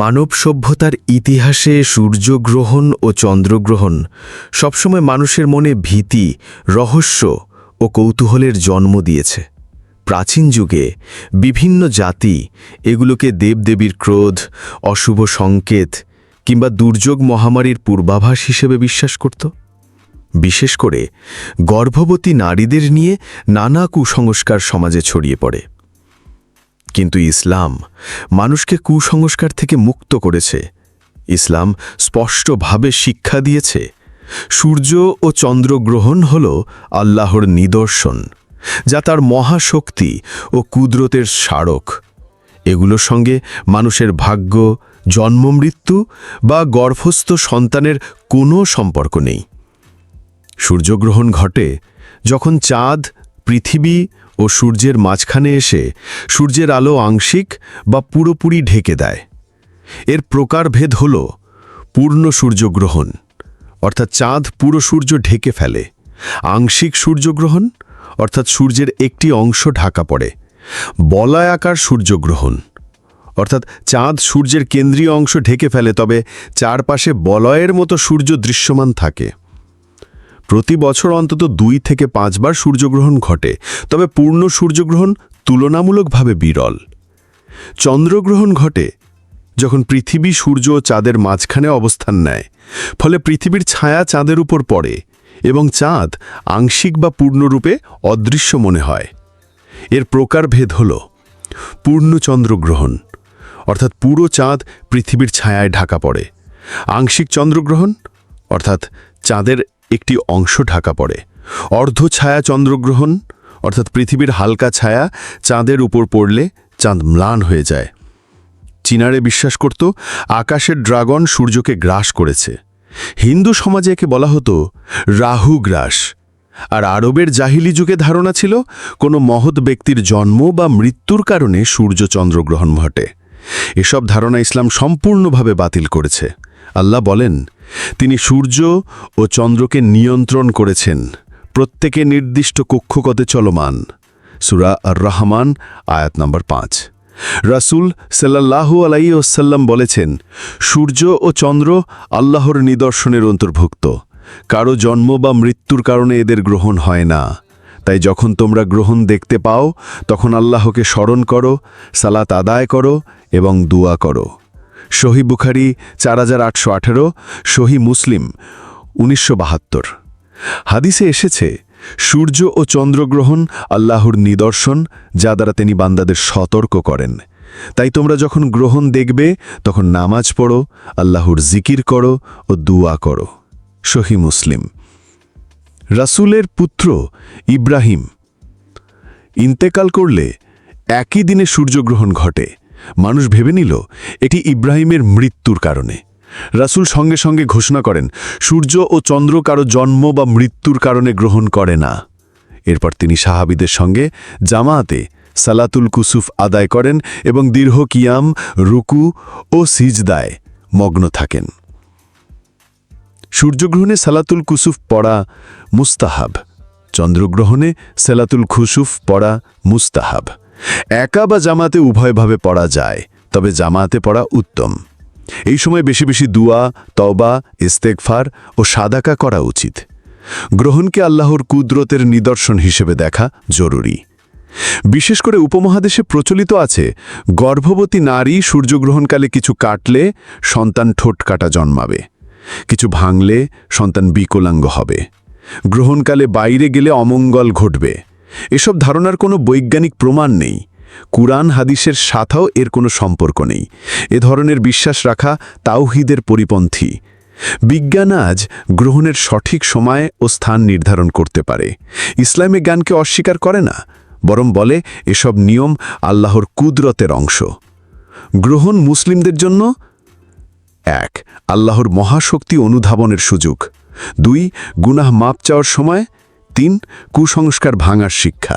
মানব সভ্যতার ইতিহাসে সূর্যগ্রহণ ও চন্দ্রগ্রহণ সবসময় মানুষের মনে ভীতি, রহস্য ও কৌতূহলের জন্ম দিয়েছে। প্রাচীন যুগে বিভিন্ন জাতি এগুলোকে দেবদেবীর ক্রোধ, অশুভ সংকেত কিংবা দুর্যোগ মহামারীর পূর্বাভাস হিসেবে বিশ্বাস করত। বিশেষ করে গর্ভবতী নারীদের নিয়ে নানা কুসংস্কার সমাজে ছড়িয়ে পড়ে। কিন্তু ইসলাম মানুষকে কুসংস্কার থেকে মুক্ত করেছে। ইসলাম স্পষ্টভাবে শিক্ষা দিয়েছে। সূর্য ও চন্দ্রগ্রহণ হল আল্লাহর নিদর্শন, যা তার মহাশক্তি ও কুদরতের স্মারক। এগুলোর সঙ্গে মানুষের ভাগ্য, জন্মমৃত্যু বা গর্ভস্থ সন্তানের কোনো সম্পর্ক নেই। সূর্যগ্রহণ ঘটে যখন চাঁদ পৃথিবী ও সূর্যের মাঝখানে এসে সূর্যের আলো আংশিক বা পুরোপুরি ঢেকে দেয়। এর প্রকারভেদ হল পূর্ণ সূর্যগ্রহণ, অর্থাৎ চাঁদ পুরো সূর্য ঢেকে ফেলে। আংশিক সূর্যগ্রহণ, অর্থাৎ সূর্যের একটি অংশ ঢাকা পড়ে। বলয়াকার সূর্যগ্রহণ, অর্থাৎ চাঁদ সূর্যের কেন্দ্রীয় অংশ ঢেকে ফেলে, তবে চারপাশে বলয়ের মতো সূর্য দৃশ্যমান থাকে। প্রতি বছর অন্তত দুই থেকে পাঁচবার সূর্যগ্রহণ ঘটে, তবে পূর্ণ সূর্যগ্রহণ তুলনামূলকভাবে বিরল। চন্দ্রগ্রহণ ঘটে যখন পৃথিবী সূর্য ও চাঁদের মাঝখানে অবস্থান নেয়, ফলে পৃথিবীর ছায়া চাঁদের উপর পড়ে এবং চাঁদ আংশিক বা পূর্ণরূপে অদৃশ্য মনে হয়। এর প্রকারভেদ হল পূর্ণ চন্দ্রগ্রহণ, অর্থাৎ পুরো চাঁদ পৃথিবীর ছায়ায় ঢাকা পড়ে। আংশিক চন্দ্রগ্রহণ, অর্থাৎ চাঁদের একটি অংশ ঢাকা পড়ে। অর্ধ ছায়া চন্দ্রগ্রহণ, অর্থাৎ পৃথিবীর হালকা ছায়া, চাঁদের উপর পড়লে চাঁদ ম্লান হয়ে যায়। চীনারে বিশ্বাস করত, আকাশের ড্রাগন সূর্যকে গ্রাস করেছে। হিন্দু সমাজে একে বলা হতো, রাহু গ্রাস। আর আরবের জাহিলি যুগে ধারণা ছিল, কোনো মহৎ ব্যক্তির জন্ম বা মৃত্যুর কারণে সূর্য চন্দ্রগ্রহণ ঘটে। এসব ধারণা ইসলাম সম্পূর্ণভাবে বাতিল করেছে। আল্লাহ বলেন তিনি সূর্য ও চন্দ্রকে নিয়ন্ত্রণ করেছেন। প্রত্যেকে নির্দিষ্ট কক্ষকতে চলমান। সুরা আর রহমান আয়াত নম্বর পাঁচ। রাসুল সাল্লাহু আলাই ওসাল্লাম বলেছেন, সূর্য ও চন্দ্র আল্লাহর নিদর্শনের অন্তর্ভুক্ত। কারও জন্ম বা মৃত্যুর কারণে এদের গ্রহণ হয় না। তাই যখন তোমরা গ্রহণ দেখতে পাও, তখন আল্লাহকে স্মরণ করো, সালাত আদায় করো এবং দুয়া করো। শহী বুখারি চার হাজার আটশো আঠেরো, শহী মুসলিম উনিশশো বাহাত্তর। হাদিসে এসেছে, সূর্য ও চন্দ্রগ্রহণ আল্লাহর নিদর্শন, যা দ্বারা তিনি বান্দাদের সতর্ক করেন। তাই তোমরা যখন গ্রহণ দেখবে, তখন নামাজ পড়ো, আল্লাহর জিকির করো ও দুয়া করো। শহী মুসলিম। রাসূলের পুত্র ইব্রাহিম ইন্তেকাল করলে একই দিনে সূর্যগ্রহণ ঘটে। মানুষ ভেবে নিল, এটি ইব্রাহিমের মৃত্যুর কারণে। রাসূল সঙ্গে সঙ্গে ঘোষণা করেন, সূর্য ও চন্দ্র কারও জন্ম বা মৃত্যুর কারণে গ্রহণ করে না। এরপর তিনি সাহাবিদের সঙ্গে জামাতে সালাতুল কুসুফ আদায় করেন এবং দীর্ঘ কিয়াম, রুকু ও সিজদায় মগ্ন থাকেন। সূর্যগ্রহণে সালাতুল কুসুফ পড়া মুস্তাহাব, চন্দ্রগ্রহণে সালাতুল খুসুফ পড়া মুস্তাহাব। একা বা জামাতে উভয়ভাবে পড়া যায়, তবে জামাতে পড়া উত্তম। এই সময় বেশি বেশি দুয়া তবা ইস্তেকফার ও সাদাকা করা উচিত। গ্রহণকে আল্লাহর কুদরতের নিদর্শন হিসেবে দেখা জরুরি। বিশেষ করে উপমহাদেশে প্রচলিত আছে, গর্ভবতী নারী সূর্যগ্রহণকালে কিছু কাটলে সন্তান ঠোঁট কাটা জন্মাবে, কিছু ভাঙলে সন্তান বিকলাঙ্গ হবে। গ্রহণকালে বাইরে গেলে অমঙ্গল ঘটবে। এসব ধারণার কোনো বৈজ্ঞানিক প্রমাণ নেই। কুরআন হাদিসের সাথেও এর কোনো সম্পর্ক নেই। এ ধরনের বিশ্বাস রাখা তাওহিদের পরিপন্থী। বিজ্ঞান আজ গ্রহণের সঠিক সময় ও স্থান নির্ধারণ করতে পারে। ইসলামে জ্ঞানকে অস্বীকার করে না, বরং বলে এসব নিয়ম আল্লাহর কুদরতের অংশ। গ্রহণ মুসলিমদের জন্য? এক, আল্লাহর মহাশক্তি অনুধাবনের সুযোগ। দুই, গুনাহ মাপ চাওয়ার সময় তিন, কুসংস্কার ভাঙার শিক্ষা।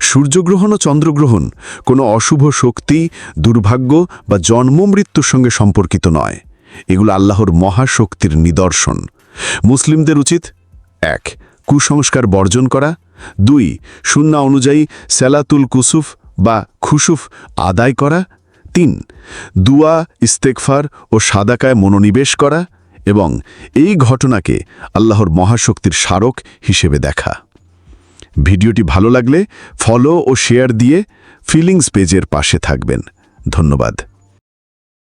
সূর্যগ্রহণ ও চন্দ্রগ্রহণ কোনো অশুভ শক্তি, দুর্ভাগ্য বা জন্মমৃত্যুর সঙ্গে সম্পর্কিত নয়। এগুলো আল্লাহর মহাশক্তির নিদর্শন। মুসলিমদের উচিত, এক, কুসংস্কার বর্জন করা। দুই শূন্য অনুযায়ী সেলাতুল কুসুফ বা খুসুফ আদায় করা। তিন, দুয়া ইস্তেকফার ও সাদাকায় মনোনিবেশ করা। এবং এই ঘটনাকে আল্লাহর মহাশক্তির স্মারক হিসেবে দেখা। ভিডিওটি ভালো লাগলে ফলো ও শেয়ার দিয়ে ফিলিংস পেজের পাশে থাকবেন। ধন্যবাদ।